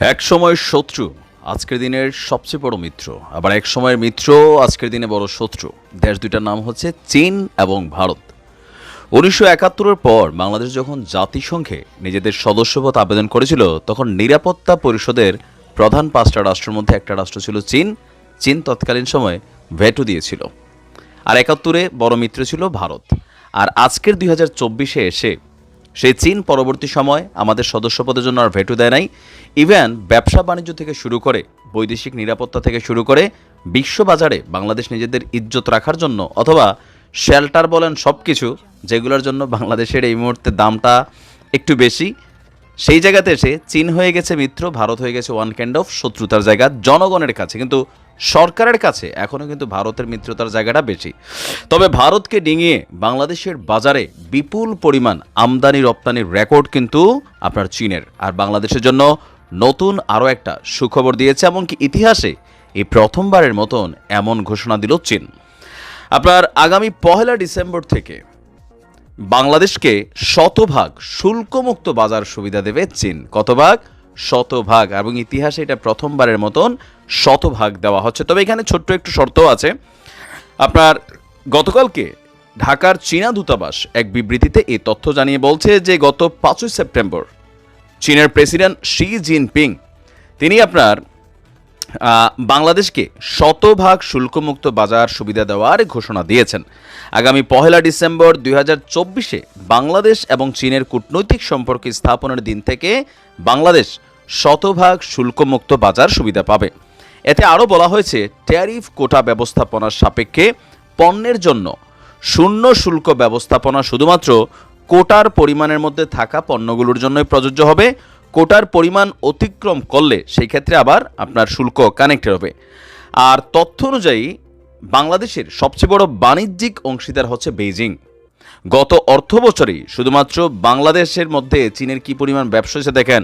এক সময় শত্রু, আজকের দিনের সবচেয়ে বড় মিত্র। আবার এক সময়ের মিত্র, আজকের দিনে বড় শত্রু। দেশ দুইটার নাম হচ্ছে চীন এবং ভারত। উনিশশো একাত্তরের পর বাংলাদেশ যখন জাতিসংঘে নিজেদের সদস্যপদ আবেদন করেছিল, তখন নিরাপত্তা পরিষদের প্রধান পাঁচটা রাষ্ট্রের মধ্যে একটা রাষ্ট্র ছিল চীন। চীন তৎকালীন সময়ে ভেটো দিয়েছিল। আর একাত্তরে বড় মিত্র ছিল ভারত। আর আজকের দুই এসে সেই চীন পরবর্তী সময় আমাদের সদস্যপদের জন্য আর ভেটু দেয় নাই। ইভেন ব্যবসা বাণিজ্য থেকে শুরু করে বৈদেশিক নিরাপত্তা থেকে শুরু করে বিশ্ববাজারে বাংলাদেশ নিজেদের ইজ্জত রাখার জন্য অথবা শেল্টার বলেন সব কিছু যেগুলোর জন্য বাংলাদেশের এই মুহূর্তে দামটা একটু বেশি সেই জায়গাতে এসে চীন হয়ে গেছে মিত্র, ভারত হয়ে গেছে ওয়ান কাইন্ড অফ শত্রুতার জায়গা, জনগণের কাছে। কিন্তু সরকারের কাছে এখনও কিন্তু ভারতের মিত্রতার জায়গাটা বেশি। তবে ভারতকে ডিঙিয়ে বাংলাদেশের বাজারে বিপুল পরিমাণ আমদানি রপ্তানির রেকর্ড কিন্তু আপনার চীনের। আর বাংলাদেশের জন্য নতুন আরও একটা সুখবর দিয়েছে, এমনকি ইতিহাসে এই প্রথমবারের মতন এমন ঘোষণা দিল চীন। আপনার আগামী পহেলা ডিসেম্বর থেকে বাংলাদেশকে শতভাগ শুল্কমুক্ত বাজার সুবিধা দেবে চীন। কত ভাগ? শতভাগ। এবং ইতিহাসে এটা প্রথমবারের মতন শতভাগ দেওয়া হচ্ছে। তবে এখানে ছোট্ট একটু শর্ত আছে। আপনার গতকালকে ঢাকার চীনা দূতাবাস এক বিবৃতিতে এই তথ্য জানিয়ে বলছে যে, গত পাঁচই সেপ্টেম্বর চীনের প্রেসিডেন্ট শি জিনপিং, তিনি আপনার বাংলাদেশকে শতভাগ শুল্কমুক্ত বাজার সুবিধা দেওয়ার ঘোষণা দিয়েছেন। আগামী পহেলা ডিসেম্বর দুই বাংলাদেশ এবং চীনের কূটনৈতিক সম্পর্ক স্থাপনের দিন থেকে বাংলাদেশ শতভাগ শুল্কমুক্ত বাজার সুবিধা পাবে। এতে আরও বলা হয়েছে, ট্যারিফ কোটা ব্যবস্থাপনার সাপেক্ষে পণ্যের জন্য শূন্য শুল্ক ব্যবস্থাপনা শুধুমাত্র কোটার পরিমাণের মধ্যে থাকা পণ্যগুলোর জন্যই প্রযোজ্য হবে। কোটার পরিমাণ অতিক্রম করলে সেই ক্ষেত্রে আবার আপনার শুল্ক কানেক্টেড হবে। আর তথ্য অনুযায়ী, বাংলাদেশের সবচেয়ে বড় বাণিজ্যিক অংশীদার হচ্ছে বেইজিং। গত অর্থ বছরেই শুধুমাত্র বাংলাদেশের মধ্যে চীনের কি পরিমাণ ব্যবসা হয়েছে দেখেন,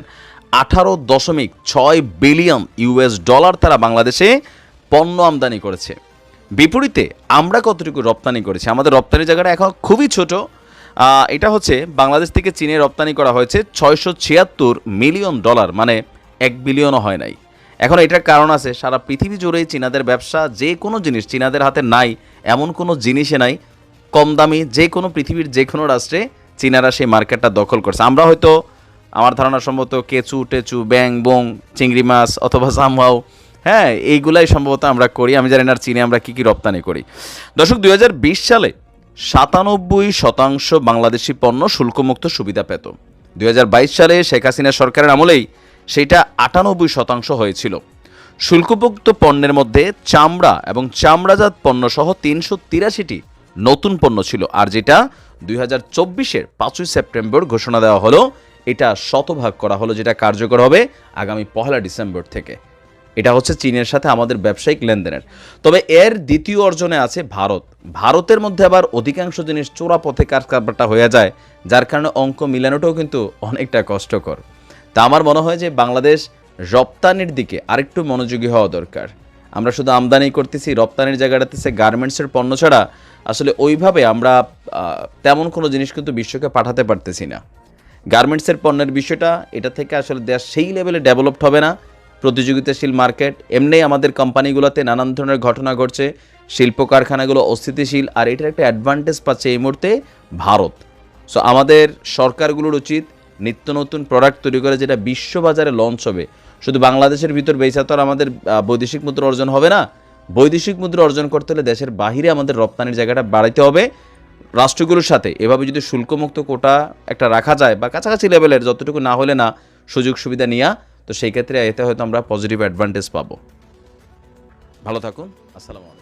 আঠারো দশমিক ছয় বিলিয়ন ইউএস ডলার তারা বাংলাদেশে পণ্য আমদানি করেছে। বিপরীতে আমরা কতটুকু রপ্তানি করেছি? আমাদের রপ্তানি জায়গাটা এখন খুবই ছোট। এটা হচ্ছে বাংলাদেশ থেকে চীনে রপ্তানি করা হয়েছে ছয়শো ছিয়াত্তর মিলিয়ন ডলার মানে এক বিলিয়নও হয় নাই। এখন এটার কারণ আছে, সারা পৃথিবী জুড়েই চীনাদের ব্যবসা যে কোনো জিনিস চীনাদের হাতে নাই, এমন কোনো জিনিসে নাই। কম দামি যে কোনো পৃথিবীর যে কোনো রাষ্ট্রে চীনারা সেই মার্কেটটা দখল করছে। আমরা হয়তো আমার ধারণা সম্ভবত কেচু, টেচু, ব্যাং, বং, চিংড়ি মাছ অথবা সামহাও হ্যাঁ এইগুলাই সম্ভবত আমরা করি। আমি জানি না চীনে আমরা কী কী রপ্তানি করি। দর্শক দু হাজার বিশ সালে সাতানব্বই শতাংশ বাংলাদেশি পণ্য শুল্কমুক্ত সুবিধা পেত। দু হাজার বাইশ সালে শেখ হাসিনা সরকারের আমলেই সেটা আটানব্বই শতাংশ হয়েছিল। শুল্কমুক্ত পণ্যের মধ্যে চামড়া এবং চামড়াজাত পণ্য সহ তিনশো তিরাশিটি নতুন পণ্য ছিল আর যেটা দুই হাজার চব্বিশের পাঁচই সেপ্টেম্বর ঘোষণা দেওয়া হলো, এটা শতভাগ করা হলো, যেটা কার্যকর হবে আগামী পহেলা ডিসেম্বর থেকে। এটা হচ্ছে চীনের সাথে আমাদের ব্যবসায়িক লেনদেনের। তবে এর দ্বিতীয় অর্জনে আছে ভারত। ভারতের মধ্যে আবার অধিকাংশ জিনিস চোরা পথে কারকারবারটা হয়ে যায়, যার কারণে অঙ্ক মিলানোটাও কিন্তু অনেকটা কষ্টকর। তা আমার মনে হয় যে বাংলাদেশ রপ্তানির দিকে আরেকটু মনোযোগী হওয়া দরকার। আমরা শুধু আমদানি করতেছি, রপ্তানির জায়গাটাতে সে গার্মেন্টসের পণ্য ছাড়া আসলে ওইভাবে আমরা তেমন কোনো জিনিস কিন্তু বিশ্বকে পাঠাতে পারতেছি না। গার্মেন্টসের পণ্যের বিষয়টা, এটা থেকে আসলে দেশ সেই লেভেলে ডেভেলপড হবে না। প্রতিযোগিতাশীল মার্কেট, এমনি আমাদের কোম্পানিগুলোতে নানান ধরনের ঘটনা ঘটছে শিল্প কারখানাগুলো অস্থিতিশীল, আর এটার একটা অ্যাডভান্টেজ পাচ্ছে এই মুহূর্তে ভারত। সো আমাদের সরকারগুলোর উচিত নিত্য নতুন প্রোডাক্ট তৈরি করে যেটা বিশ্ববাজারে লঞ্চ হবে। শুধু বাংলাদেশের ভিতর বেচা আমাদের বৈদেশিক মুদ্রা অর্জন হবে না। বৈদেশিক মুদ্রা অর্জন করতে হলে দেশের বাহিরে আমাদের রপ্তানির জায়গাটা বাড়াইতে হবে। রাষ্ট্রগুলোর সাথে এভাবে যদি শুল্কমুক্ত কোটা একটা রাখা যায় বা কাছাকাছি লেভেলের যতটুকু না হলে না সুযোগ সুবিধা নিয়া তো সেই ক্ষেত্রে এতে হয়তো আমরা পজিটিভ অ্যাডভান্টেজ পাবো। ভালো থাকুন আসসালামু আলাইকুম।